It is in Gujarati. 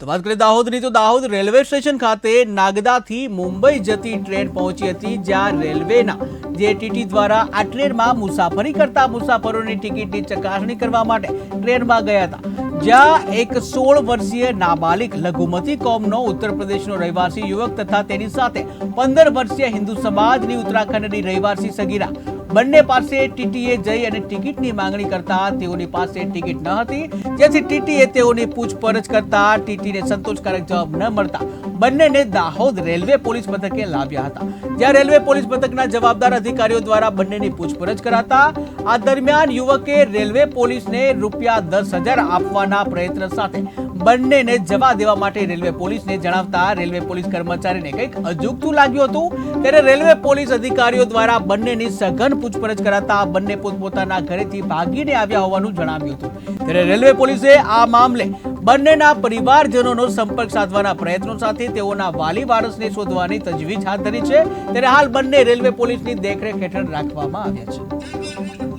તો વાત કરીએ દાહોદની, તો દાહોદ રેલવે સ્ટેશન ખાતે નાગદાથી મુંબઈ જતી ટ્રેન પહોંચી હતી, જ્યાં રેલવેના જેટીટી દ્વારા આ ટ્રેનમાં મુસાફરી કરતા મુસાફરોની ટિકિટની ચકાસણી કરવા માટે ટ્રેનમાં ગયા હતા, જ્યાં એક સોળ વર્ષીય નાબાલિક લઘુમતી કોમનો ઉત્તર પ્રદેશનો રહેવાસી યુવક તથા તેની સાથે પંદર વર્ષીય હિન્દુ સમાજની ઉત્તરાખંડની રહેવાસી સગીરા બંને પાસે ટીટીએ જઈ અને ટિકિટની માંગણી કરતા તેઓની પાસે ટિકિટ ન હતી. જેથી ટીટીએ તેઓની પૂછપરછ કરતા ટીટીને સંતોષકારક જવાબ ન મળતા બંનેને દાહોદ રેલવે પોલીસ મથકે લાવ્યા હતા. જ્યાં રેલવે પોલીસ મથકના જવાબદાર અધિકારીઓ દ્વારા બંનેની પૂછપરછ કરાતા આ દરમિયાન યુવકે રેલવે પોલીસને રૂપિયા દસ હજાર આપવાના પ્રયત્ન સાથે બંનેને જવા દેવા માટે રેલવે પોલીસને જણાવતા રેલવે પોલીસ કર્મચારીને કંઈક અજુગતું લાગ્યું હતું. ત્યારે રેલવે પોલીસ અધિકારીઓ દ્વારા બંનેની સઘન પૂછપરછ કરાતા બંને પોતપોતાના ઘરેથી ભાગીને આવ્યા હોવાનું જણાવ્યું હતું. ત્યારે રેલવે પોલીસે આ મામલે બંનેના પરિવારજનોનો સંપર્ક સાધવાના પ્રયત્નો સાથે તેઓના વાલી વારસને શોધવાની તજવીજ હાથ ધરી છે. ત્યારે હાલ બંને રેલવે પોલીસની દેખરેખ હેઠળ રાખવામાં આવ્યા છે.